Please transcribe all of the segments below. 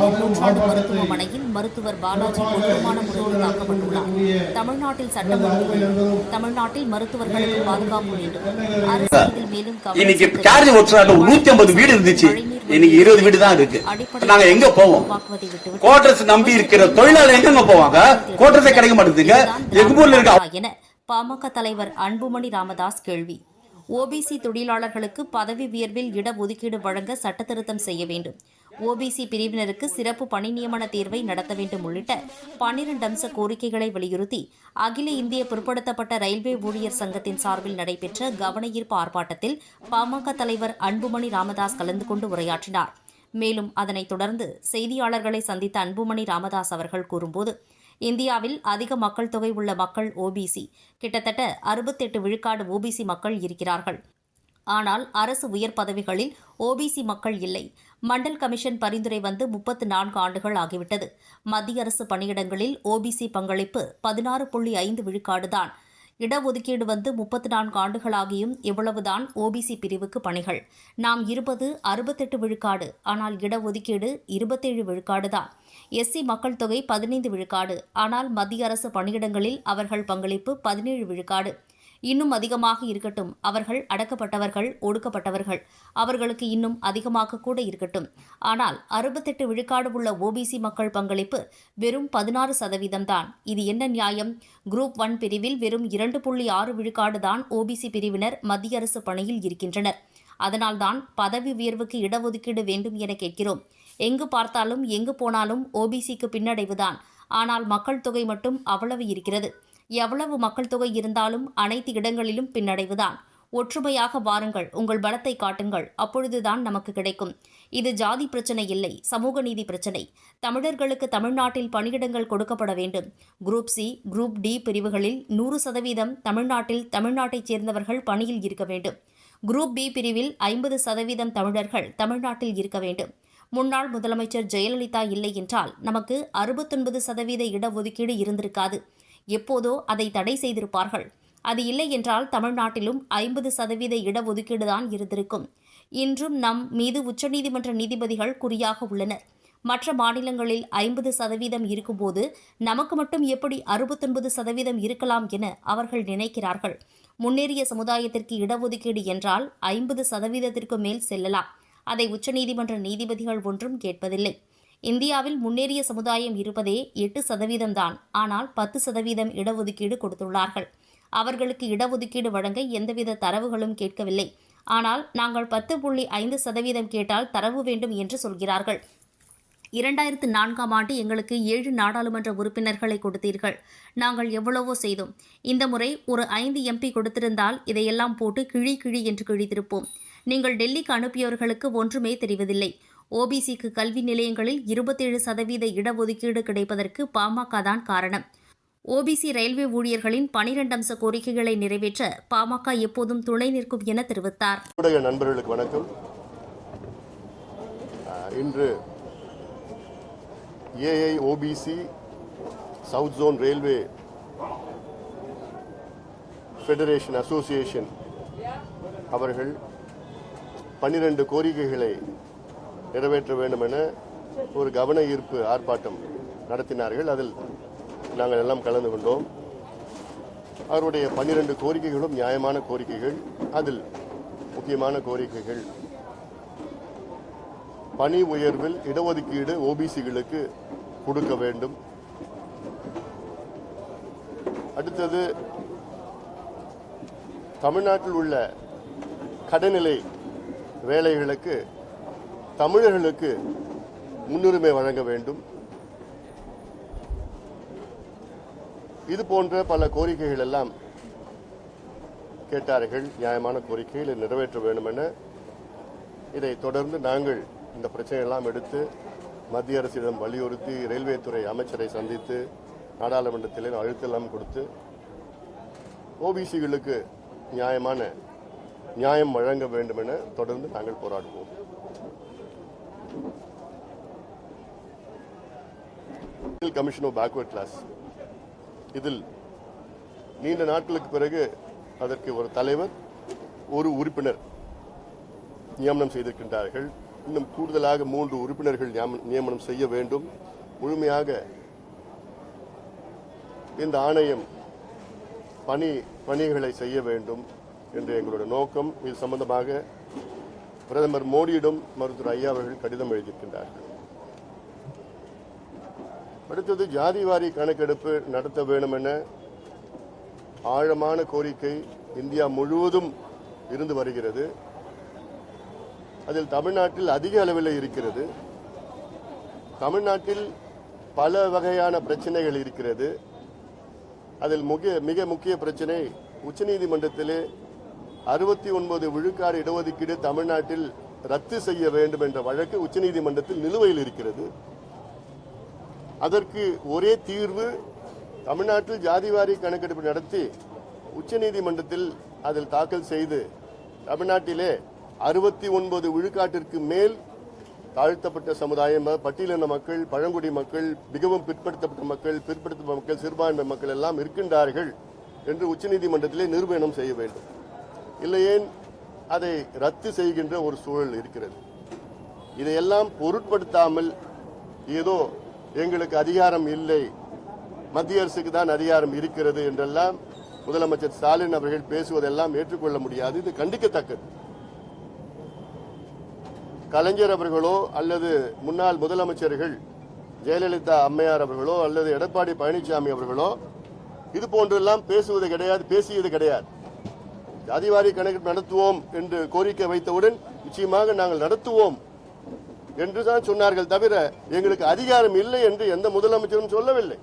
சென்னை நூற்றாண்டு மருத்துவமனையில் மருத்துவர் பாலாஜி கொடூரமான முறையில் தாக்கப்பட்டுள்ளார். தமிழ்நாட்டில் சட்டம் ஒழுங்கு வேண்டும். தமிழ்நாட்டில் மருத்துவர்களுக்கு பாதுகாப்பு வேண்டும். அரசு இதில் மேலும் கவனம் இன்னைக்கு செலுத்த சார்ஜ் ஒட்டுறாங்க நூத்தி ஐம்பது வீடு இருந்துச்சு. இன்னைக்கு இருபது வீடு தான் இருக்கு. நாங்க எங்க போவோம்? கோட்ரஸ் நம்பி இருக்கிற தொழிலாளர் எங்க போவாங்க? கோட்ரஸே கிடைக்க மாட்டேங்குதுங்க. எக்மூர்ல இருக்க? என பாமக தலைவர் அன்புமணி ராமதாஸ் கேள்வி. ஓபிசி தொழிலாளர்களுக்கு பதவி உயர்வில் இடஒதுக்கீடு வழங்க சட்டத்திருத்தம் செய்ய வேண்டும். ஓபிசி பிரிவினருக்கு சிறப்பு பணி நியமன தேர்வை நடத்த வேண்டும் உள்ளிட்ட பன்னிரண்டு அம்ச கோரிக்கைகளை வலியுறுத்தி அகில இந்திய பிற்படுத்தப்பட்ட ரயில்வே ஊழியர் சங்கத்தின் சார்பில் நடைபெற்ற கவனஈர்ப்பு ஆர்ப்பாட்டத்தில் பாமக தலைவர் அன்புமணி ராமதாஸ் கலந்து கொண்டு உரையாற்றினார். மேலும் அதனைத் தொடர்ந்து செய்தியாளர்களை சந்தித்த அன்புமணி ராமதாஸ் அவர்கள் கூறும்போது இந்தியாவில் அதிக மக்கள் தொகை உள்ள மக்கள் ஓபிசி கிட்டத்தட்ட அறுபத்தெட்டு விழுக்காடு ஓபிசி மக்கள் இருக்கிறார்கள். ஆனால் அரசு உயர் பதவிகளில் ஓபிசி மக்கள் இல்லை. மண்டல் கமிஷன் பரிந்துரை வந்து முப்பத்து நான்கு ஆண்டுகள் ஆகிவிட்டது. மத்திய அரசு பணியிடங்களில் ஓபிசி பங்களிப்பு பதினாறு புள்ளி ஐந்து விழுக்காடுதான். இடஒதுக்கீடு வந்து முப்பத்து நான்கு ஆண்டுகளாகியும் இவ்வளவுதான் ஓபிசி பிரிவுக்கு பணிகள். நாம் இருபது அறுபத்தெட்டு விழுக்காடு ஆனால் இடஒதுக்கீடு இருபத்தேழு விழுக்காடுதான். எஸ்சி மக்கள் தொகை பதினைந்து விழுக்காடு ஆனால் மத்திய அரசு பணியிடங்களில் அவர்கள் பங்களிப்பு பதினேழு விழுக்காடு. இன்னும் அதிகமாக இருக்கட்டும். அவர்கள் அடக்கப்பட்டவர்கள் ஒடுக்கப்பட்டவர்கள். அவர்களுக்கு இன்னும் அதிகமாக கூட இருக்கட்டும். ஆனால் அறுபத்தெட்டு விழுக்காடு உள்ள ஓபிசி மக்கள் பங்களிப்பு வெறும் பதினாறு சதவீதம்தான் இது என்ன நியாயம்? குரூப் ஒன் பிரிவில் வெறும் இரண்டு புள்ளி ஆறு விழுக்காடு தான் ஓபிசி பிரிவினர் மத்திய அரசு பணியில் இருக்கின்றனர். அதனால்தான் பதவி உயர்வுக்கு இடஒதுக்கீடு வேண்டும் என கேட்கிறோம். எங்கு பார்த்தாலும் எங்கு போனாலும் ஓபிசிக்கு பின்னடைவுதான் ஆனால் மக்கள் தொகை மட்டும் அவ்வளவு இருக்கிறது. எவ்வளவு மக்கள் தொகை இருந்தாலும் அனைத்து இடங்களிலும் பின்னடைவுதான். ஒற்றுமையாக வாருங்கள் உங்கள் பலத்தை காட்டுங்கள். அப்பொழுதுதான் நமக்கு கிடைக்கும். இது ஜாதி பிரச்சனை இல்லை சமூக நீதி பிரச்சனை. தமிழர்களுக்கு தமிழ்நாட்டில் பணியிடங்கள் கொடுக்கப்பட வேண்டும். குரூப் சி குரூப் டி பிரிவுகளில் நூறு சதவீதம் தமிழ்நாட்டில் தமிழ்நாட்டைச் சேர்ந்தவர்கள் பணியில் இருக்க வேண்டும். குரூப் பி பிரிவில் ஐம்பது சதவீதம் தமிழர்கள் தமிழ்நாட்டில் இருக்க வேண்டும். முன்னாள் முதலமைச்சர் ஜெயலலிதா இல்லை என்றால் நமக்கு அறுபத்தொன்பது சதவீத இடஒதுக்கீடு இருந்திருக்காது. எப்போதோ அதை தடை செய்திருப்பார்கள். அது இல்லை என்றால் தமிழ்நாட்டிலும் ஐம்பது சதவீத இடஒதுக்கீடுதான் இருந்திருக்கும். இன்றும் நம் மீது உச்சநீதிமன்ற நீதிபதிகள் குறியாக உள்ளனர். மற்ற மாநிலங்களில் ஐம்பது சதவீதம் இருக்கும்போது நமக்கு மட்டும் எப்படி அறுபத்தொன்பது சதவீதம் இருக்கலாம் என அவர்கள் நினைக்கிறார்கள். முன்னேறிய சமுதாயத்திற்கு இடஒதுக்கீடு என்றால் ஐம்பது சதவீதத்திற்கு மேல் செல்லலாம். அதை உச்சநீதிமன்ற நீதிபதிகள் ஒன்றும் கேட்பதில்லை. இந்தியாவில் முன்னேறிய சமுதாயம் இருப்பதே எட்டு சதவீதம்தான். ஆனால் பத்து சதவீதம் இடஒதுக்கீடு கொடுத்துள்ளார்கள். அவர்களுக்கு இடஒதுக்கீடு வழங்க எந்தவித தரவுகளும் கேட்கவில்லை. ஆனால் நாங்கள் பத்து புள்ளி ஐந்து சதவீதம் கேட்டால் தரவு வேண்டும் என்று சொல்கிறார்கள். இரண்டாயிரத்து நான்காம் ஆண்டு எங்களுக்கு ஏழு நாடாளுமன்ற உறுப்பினர்களை கொடுத்தீர்கள். நாங்கள் எவ்வளவோ செய்தோம். இந்த முறை ஒரு ஐந்து எம்பி கொடுத்திருந்தால் இதையெல்லாம் போட்டு கிழி கிழி என்று கிழித்திருப்போம். நீங்கள் டெல்லிக்கு அனுப்பியவர்களுக்கு ஒன்றுமே தெரிவதில்லை. ஓபிசிக்கு கல்வி நிலையங்களில் இருபத்தேழு சதவீத இடஒதுக்கீடு கிடைப்பதற்கு பாமக தான் காரணம். ஓபிசி ரயில்வே ஊழியர்களின் பனிரெண்டு அம்ச கோரிக்கைகளை நிறைவேற்ற பாமக எப்போதும் துணை நிற்கும் என தெரிவித்தார். நண்பர்களுக்கு வணக்கம். இன்று AI OBC south zone railway federation association அவர்கள் பன்னிரண்டு கோரிக்கைகளை நிறைவேற்ற வேண்டும் என ஒரு கவன ஈர்ப்பு ஆர்ப்பாட்டம் நடத்தினார்கள். அதில் நாங்கள் எல்லாம் கலந்து கொண்டோம். அவருடைய பன்னிரண்டு கோரிக்கைகளும் நியாயமான கோரிக்கைகள். அதில் முக்கியமான கோரிக்கைகள். பணி உயர்வில் இடஒதுக்கீடு ஓபிசிகளுக்கு கொடுக்க வேண்டும். அடுத்தது தமிழ்நாட்டில் உள்ள கடைநிலை வேலைகளுக்கு தமிழர்களுக்கு முன்னுரிமை வழங்க வேண்டும். இது போன்ற பல கோரிக்கைகள் எல்லாம் கேட்டார்கள். நியாயமான கோரிக்கைகளை நிறைவேற்ற வேண்டும் என இதை தொடர்ந்து நாங்கள் இந்த பிரச்சனையெல்லாம் எடுத்து மத்திய அரசிடம் வலியுறுத்தி ரயில்வே துறை அமைச்சரை சந்தித்து நாடாளுமன்றத்திலே அழுத்தெல்லாம் கொடுத்து ஓபிசிகளுக்கு நியாயமான நியாயம் வழங்க வேண்டும் என தொடர்ந்து நாங்கள் போராடுவோம். கமிஷன் ஆஃப் பேக்வர்ட் கிளாஸ் இதில் நீண்ட நாட்களுக்கு பிறகு அதற்கு ஒரு தலைவர் ஒரு உறுப்பினர் நியமனம் செய்திருக்கின்றார்கள். இன்னும் கூடுதலாக மூன்று உறுப்பினர்கள் நியம- நியமனம் செய்ய வேண்டும். முழுமையாக இந்த ஆணையம் பணி பணிகளை செய்ய வேண்டும் என்று எங்களுடைய நோக்கம். இது சம்பந்தமாக பிரதமர் மோடியிடம் மருத்துவர் ஐயா அவர்கள் கடிதம் எழுதியிருக்கின்றார்கள். அடுத்தது ஜாதிவாரி கணக்கெடுப்பு நடத்த வேண்டும் என ஆழமான கோரிக்கை இந்தியா முழுவதும் இருந்து வருகிறது. அதில் தமிழ்நாட்டில் அதிக அளவில் இருக்கிறது. தமிழ்நாட்டில் பல வகையான பிரச்சனைகள் இருக்கிறது. அதில் முக்கிய மிக முக்கிய பிரச்சனை உச்சநீதிமன்றத்திலே அறுபத்தி ஒன்பது விழுக்காடு இடஒதுக்கீடு தமிழ்நாட்டில் ரத்து செய்ய வேண்டும் என்ற வழக்கு உச்சநீதிமன்றத்தில் நிலுவையில் இருக்கிறது. அதற்கு ஒரே தீர்வு தமிழ்நாட்டில் ஜாதிவாரி கணக்கெடுப்பு நடத்தி உச்சநீதிமன்றத்தில் அதில் தாக்கல் செய்து தமிழ்நாட்டிலே அறுபத்தி ஒன்பது விழுக்காட்டிற்கு மேல் தாழ்த்தப்பட்ட சமுதாயம் பட்டியலின மக்கள் பழங்குடி மக்கள் மிகவும் பிற்படுத்தப்பட்ட மக்கள் பிற்படுத்தப்பட்ட மக்கள் சிறுபான்மை மக்கள் எல்லாம் இருக்கின்றார்கள் என்று உச்சநீதிமன்றத்திலே நிரூபணம் செய்ய வேண்டும். இல்லையேன் அதை ரத்து செய்கின்ற ஒரு சூழல் இருக்கிறது. இதையெல்லாம் பொருட்படுத்தாமல் ஏதோ எங்களுக்கு அதிகாரம் இல்லை. மத்திய அரசுக்கு தான் அதிகாரம் இருக்கிறது என்றெல்லாம் முதலமைச்சர் ஸ்டாலின் அவர்கள் பேசுவதெல்லாம் ஏற்றுக்கொள்ள முடியாது. இது கண்டிக்கத்தக்கது. கலைஞர் அவர்களோ அல்லது முன்னாள் முதலமைச்சர்கள் ஜெயலலிதா அம்மையார் அவர்களோ அல்லது எடப்பாடி பழனிசாமி அவர்களோ இது போன்றெல்லாம் பேசுவது கிடையாது பேசியது கிடையாது. ஜாதிவாரி கணக்கு நடத்துவோம் என்று கோரிக்கை வைத்தவுடன் நிச்சயமாக நாங்கள் நடத்துவோம். என்று தான் சொன்னார்கள் தவிர எங்களுக்கு அதிகாரம் இல்லை என்று எந்த முதலமைச்சரும் சொல்லவில்லை.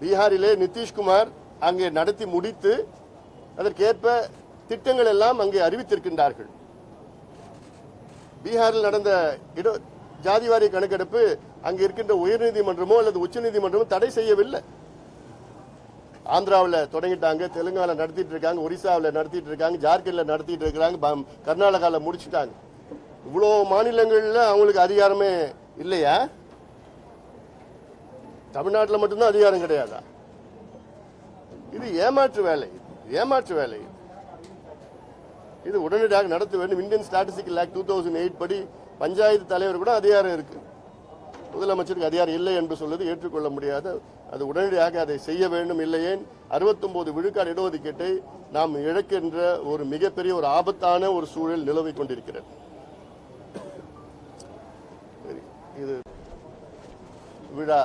பீகாரிலே நிதிஷ்குமார் அங்கே நடத்தி முடித்து அதற்கேற்ப திட்டங்கள் எல்லாம் அங்கே அறிவித்திருக்கின்றார்கள். பீகாரில் நடந்த இட ஜாதிவாரி கணக்கெடுப்பு அங்கே இருக்கின்ற உயர்நீதிமன்றமோ அல்லது உச்சநீதிமன்றமோ தடை செய்யவில்லை. ஆந்திராவில் தொடங்கிட்டாங்க தெலுங்கானா நடத்திட்டு இருக்காங்க ஒரிசாவில் நடத்திட்டு இருக்காங்க ஜார்க்கண்டில் நடத்திட்டு இருக்காங்க கர்நாடகாவில் முடிச்சுட்டாங்க. மாநிலங்களில் அவங்களுக்கு அதிகாரமே இல்லையா? தமிழ்நாட்டில் மட்டும்தான் அதிகாரம் கிடையாதா? இது ஏமாற்று வேலை. ஏமாற்று வேலை இது. உடனடியாக நடத்த வேண்டும். Indian statistical act two thousand eight படி பஞ்சாயத்து தலைவர் கூட அதிகாரம் இருக்கு. முதலமைச்சருக்கு அதிகாரம் இல்லை என்று சொல்வது ஏற்றுக்கொள்ள முடியாத அது உடனடியாக அதை செய்ய வேண்டும் இல்லையேன். 69 விழுக்காடு இடஒதுக்கீட்டை நாம் இழக்கின்ற ஒரு மிகப்பெரிய ஒரு ஆபத்தான ஒரு சூழல் நிலவிக் கொண்டிருக்கிறது. விழா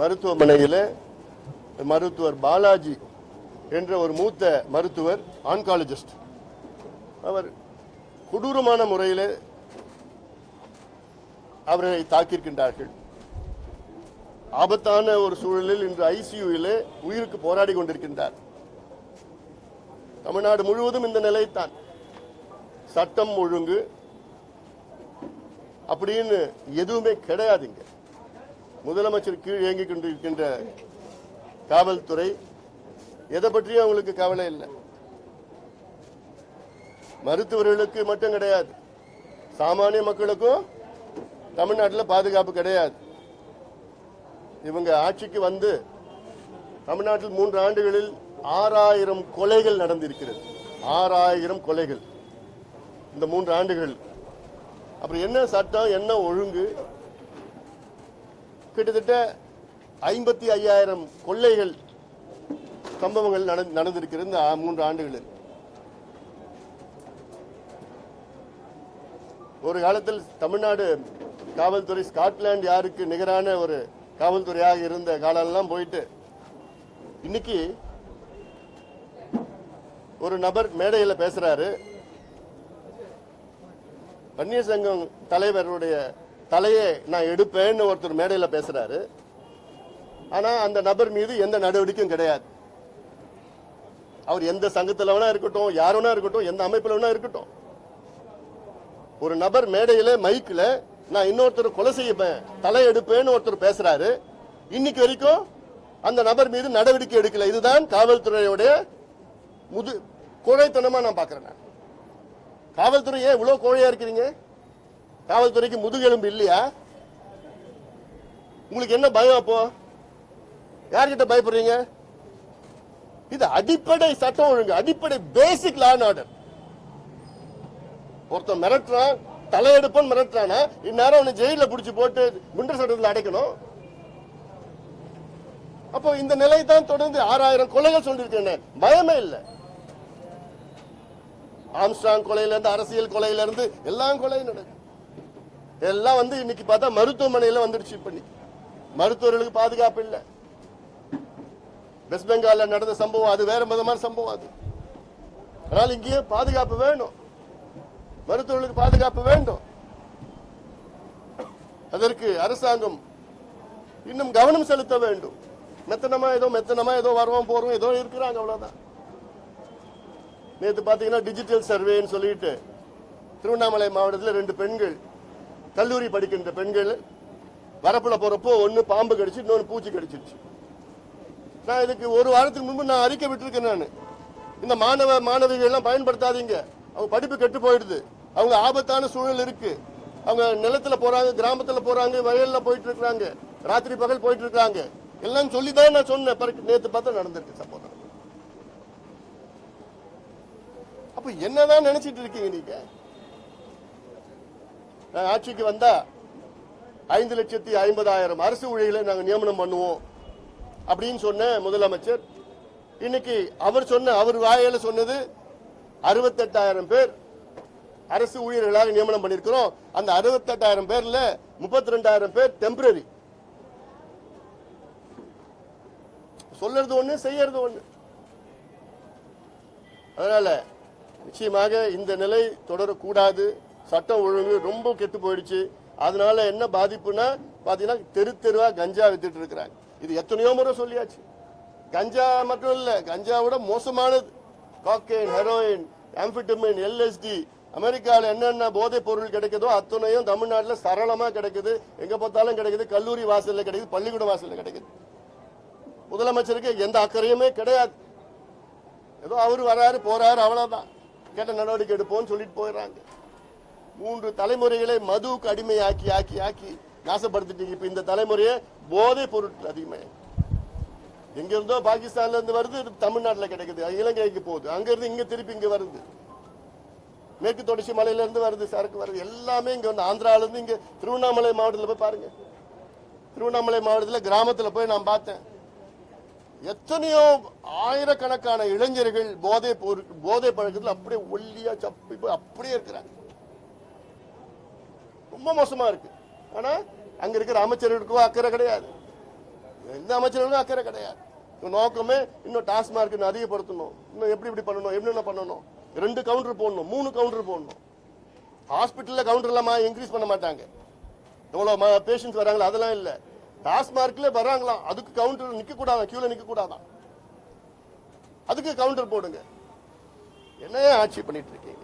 மருத்துவமனையில் மருத்துவர் பாலாஜி என்ற ஒரு மூத்த மருத்துவர் ஆன்காலஜிஸ்ட் அவர் கொடூரமான முறையில் அவர்களை தாக்கியிருக்கின்றார்கள். ஆபத்தான ஒரு சூழலில் இன்று ஐசியூவில் உயிருக்கு போராடி கொண்டிருக்கின்றார். தமிழ்நாடு முழுவதும் இந்த நிலைத்தான் சட்டம் ஒழுங்கு அப்படின்னு எதுவுமே கிடையாதுங்க. முதலமைச்சர் கீழ் இயங்கிக் கொண்டிருக்கின்ற காவல்துறை எதை பற்றியும் அவங்களுக்கு கவலை இல்லை. மருத்துவர்களுக்கு மட்டும் கிடையாது. சாமானிய மக்களுக்கும் தமிழ்நாட்டில் பாதுகாப்பு கிடையாது. இவங்க ஆட்சிக்கு வந்து தமிழ்நாட்டில் மூன்று ஆண்டுகளில் ஆறாயிரம் கொலைகள் நடந்திருக்கிறது. ஆறாயிரம் கொலைகள். இந்த மூன்று ஆண்டுகள். அப்புறம் என்ன சட்டம் என்ன ஒழுங்கு கிட்டத்தட்ட ஐம்பத்தி ஐயாயிரம் கொள்ளைகள் சம்பவங்கள் நடந்திருக்கிறது இந்த மூன்று ஆண்டுகளில். ஒரு காலத்தில் தமிழ்நாடு காவல்துறை ஸ்காட்லாந்து யாருக்கு நிகரான ஒரு காவல்துறையாக இருந்த காலம்லாம் போயிட்டு இன்னைக்கு ஒரு நபர் மேடையில் பேசுறாரு. வன்னியர் சங்கம் தலைவருடைய தலையை நான் எடுப்பேன்னு ஒருத்தர் மேடையில் பேசுறாரு. ஆனால் அந்த நபர் மீது எந்த நடவடிக்கையும் கிடையாது. அவர் எந்த சங்கத்தில் வேணா இருக்கட்டும் யார் வேணா இருக்கட்டும் எந்த அமைப்பில் வேணா இருக்கட்டும். ஒரு நபர் மேடையில் மைக்கில் நான் இன்னொருத்தர் கொலை செய்யப்பேன் தலை எடுப்பேன்னு ஒருத்தர் பேசுறாரு. இன்னைக்கு வரைக்கும் அந்த நபர் மீது நடவடிக்கை எடுக்கல. இதுதான் காவல்துறையுடைய முது கோழைத்தனமா நான் பாக்குறேன் காவல்துறை ஏன் இவ்வளவு கோழையா இருக்கிறீங்க? காவல்துறைக்கு முதுகெலும்பு இல்லையா? உங்களுக்கு என்ன பயம் அப்போ? யார்கிட்ட பயப்படுறீங்க? இது அடிப்படை சட்டம் ஒழுங்கு அடிப்படை பேசிக் லா அண்ட் ஆர்டர் ஒருத்தன் மிரட்டுறான் தலையெடுப்பன் மிரட்டுறானா இந்நேரம் அவனை ஜெயில புடிச்சு போட்டு குண்டர் சட்டத்தில் அடைக்கணும். அப்போ இந்த நிலை தான் தொடர்ந்து ஆறாயிரம் கொலைகள் சொல்லியிருக்கேன் பயமே இல்லை. ஆம்ஸ்டாங் கொலையிலிருந்து அரசியல் கொலையிலிருந்து எல்லாம் கொலையும் நடக்கும் எல்லாம் வந்து இன்னைக்கு பார்த்தா மருத்துவமனையில வந்துடுச்சு இப்போ மருத்துவர்களுக்கு பாதுகாப்பு இல்லை. வெஸ்ட் பெங்காலில் நடந்த சம்பவம் அது வேற விதமான சம்பவம் அது. அதனால் இங்கேயே பாதுகாப்பு வேணும். மருத்துவர்களுக்கு பாதுகாப்பு வேண்டும். அதற்கு அரசாங்கம் இன்னும் கவனம் செலுத்த வேண்டும். மெத்தனமா ஏதோ மெத்தனமா ஏதோ வருவோம் போறோம் ஏதோ இருக்கிறாங்க அவ்வளவுதான். நேற்று பாத்தீங்கன்னா டிஜிட்டல் சர்வேன்னு சொல்லிட்டு திருவண்ணாமலை மாவட்டத்தில் ரெண்டு பெண்கள் கல்லூரி படிக்கின்ற பெண்கள் வரப்புல போறப்போ ஒன்னு பாம்பு கடிச்சு இன்னொன்னு பூச்சி கடிச்சிருச்சு. நான் இதுக்கு ஒரு வாரத்துக்கு முன்பு நான் அறிக்கை விட்டுருக்கேன் நான். இந்த மாணவ மாணவிகள் எல்லாம் பயன்படுத்தாதீங்க. அவங்க படிப்பு கெட்டு போயிடுது. அவங்க ஆபத்தான சூழல் இருக்கு. அவங்க நிலத்துல போறாங்க கிராமத்துல போறாங்க வயல்ல போயிட்டு இருக்கிறாங்க ராத்திரி பகல் போயிட்டு இருக்காங்க எல்லாம் சொல்லி தான் நான் சொன்னேன். நேற்று பார்த்தா நடந்திருக்கு சப்போர்ட் அப்ப என்னதான் நினைச்சிட்டு இருக்கீங்க நீங்க? நான் ஆட்சிக்கு வந்தா ஐந்து லட்சத்தி ஐம்பதாயிரம் அரசு ஊழியர்களை நாங்கள் நியமனம் பண்ணுவோம் அப்படின்னு சொன்ன முதலமைச்சர். இன்னைக்கு அவர் சொன்ன அவர் வாயில சொன்னது அறுபத்தெட்டாயிரம் பேர் அரசு ஊழியர்களாக நியமனம் பண்ணியிருக்கிறோம். அந்த அறுபத்தெட்டாயிரம் பேர்ல முப்பத்தி ரெண்டாயிரம் பேர் டெம்பரரி சொல்றது ஒண்ணு செய்யறது ஒண்ணு. அதனால நிச்சயமாக இந்த நிலை தொடரக்கூடாது. சட்டம் ஒழுங்கு ரொம்ப கெட்டு போயிடுச்சு. அதனால என்ன பாதிப்புனா பாத்தீங்கன்னா தெரு தெருவா கஞ்சா வித்துட்டு இருக்கிறாங்க. இது எத்தனையோ முறை சொல்லியாச்சு. கஞ்சா மட்டும் இல்ல கஞ்சாவோட மோசமானது. காக்கைன் ஹெரோயின் ஆம்பிட்டமின் எல்எஸ்டி அமெரிக்காவில் என்னென்ன போதைப் பொருள் கிடைக்குதோ அத்தனையும் தமிழ்நாட்டில் சரளமா கிடைக்குது. எங்க பார்த்தாலும் கிடைக்குது. கல்லூரி வாசல்ல கிடைக்குது பள்ளிக்கூட வாசல்ல கிடைக்குது. முதலமைச்சருக்கு எந்த அக்கறையுமே கிடையாது. ஏதோ அவர் வராரு போறாரு அவ்வளவுதான். கேட்ட நடவடிக்கை எடுப்போம்னு சொல்லிட்டு போயிடுறாங்க. மூன்று தலைமுறைகளை மதுவுக்கு அடிமையாக்கி ஆக்கி ஆக்கி நாசப்படுத்திட்டீங்க. இப்ப இந்த தலைமுறையை போதை பொருட்கள் அதிகமே. எங்க இருந்தோ பாகிஸ்தான்ல இருந்து வருது இது கிடைக்குது. இலங்கைக்கு போகுது. அங்க இருந்து இங்க திருப்பி இங்க வருது. மேற்கு தொடர்ச்சி மலையில இருந்து வருது சரக்கு வருது. எல்லாமே இங்க வந்து ஆந்திரால இருந்து இங்க திருவண்ணாமலை மாவட்டத்தில் போய் பாருங்க. திருவண்ணாமலை மாவட்டத்தில் கிராமத்தில் போய் நான் பார்த்தேன். எத்தனையோ ஆயிரக்கணக்கான இளைஞர்கள் போதை போதை பழக்கத்தில் அப்படியே ஒல்லியா சப்பி போய் அப்படியே இருக்கிறாங்க. ரொம்ப மோசமா இருக்கு. ஆனா அங்க இருக்கிற அமைச்சர்களுக்கும் அக்கறை கிடையாது. எந்த அமைச்சர்களுக்கும் அக்கறை கிடையாது. நோக்கமே இன்னும் டாஸ்மார்க் இன்னும் அதிகப்படுத்தணும். இன்னும் எப்படி இப்படி பண்ணணும் என்னென்ன பண்ணணும்? ரெண்டு கவுண்டர் போடணும் மூணு கவுண்டர் போடணும். ஹாஸ்பிட்டல்ல கவுண்டர் இன்க்ரீஸ் பண்ண மாட்டாங்க. எவ்வளவு பேஷண்ட்ஸ் வராங்களோ அதெல்லாம் இல்ல. டாஸ்மார்க்ல வராங்களாம் அதுக்கு கவுண்டர் நிக்க கூடாதான் கியூல நிக்க கூடாதான் அதுக்கு கவுண்டர் போடுங்க. என்ன ஆட்சி பண்ணிட்டு இருக்கீங்க?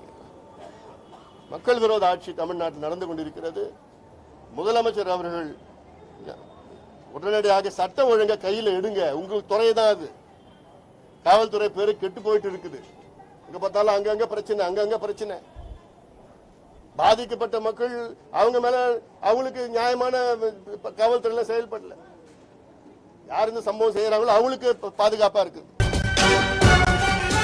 மக்கள் விரோத ஆட்சி தமிழ்நாட்டில் நடந்து கொண்டிருக்கிறது. முதலமைச்சர் அவர்கள் உடனடியாக சட்டம் ஒழுங்க கையில எடுங்க. உங்கள் துறை தான் அது. காவல்துறை பேரு கெட்டு போயிட்டு இருக்குது. இங்க பார்த்தாலும் அங்கங்க பிரச்சனை அங்கங்க பிரச்சனை. பாதிக்கப்பட்ட மக்கள் அவங்க மேல அவங்களுக்கு நியாயமான காவல்துறையில செயல்படல. யார் இந்த சம்பவம் செய்யறாங்களோ அவங்களுக்கு பாதுகாப்பா இருக்குது.